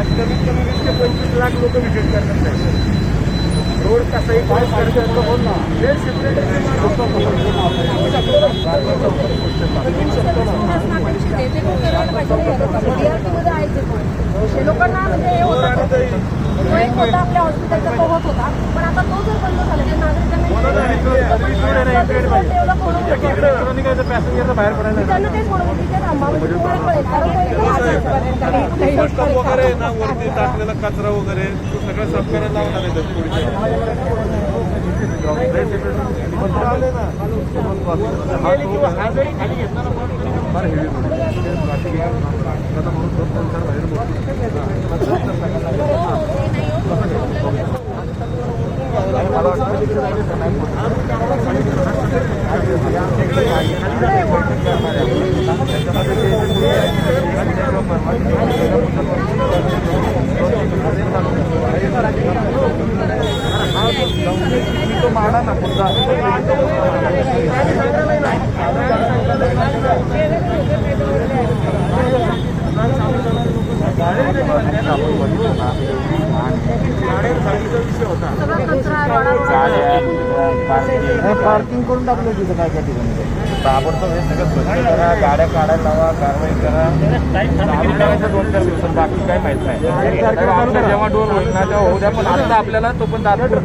आज कमीत कमी वीस ते पंचवीस लाख लोक व्हिजिट करतात साहेब रोड कसाही हे सेपरेट हे लोकांना म्हणजे हे होतं एक आपल्या हॉस्पिटलचा तो होत होता पण आता तो जर बंद झाला तर नागरिकांना डेव्हलप होणं पॅसेंजरचं बाहेर पडायला त्यांना तेच म्हणून तिथे थांबा म्हणजे तुम्हाला कळेल. कारण स्टॉप वगैरे ना वरती टाकलेला कचरा वगैरे तो सगळं साफ करायला लावणार आहे आले ना हा जरी खाली घेतला ना पण फार हेवी तो माडा ना मुद्दा. पार्किंग करून टाकलं तिथं काय काय ठिकाणी? ताबडतोब हे सगळं स्वच्छ करा गाड्या काढायला लावा कारवाई करा. चालू करायचं दोन चार दिवसात बाकी काय माहीत नाही. जेव्हा डोर होईल ना तेव्हा होऊ द्या पण आता आपल्याला तो पण तात्पुरता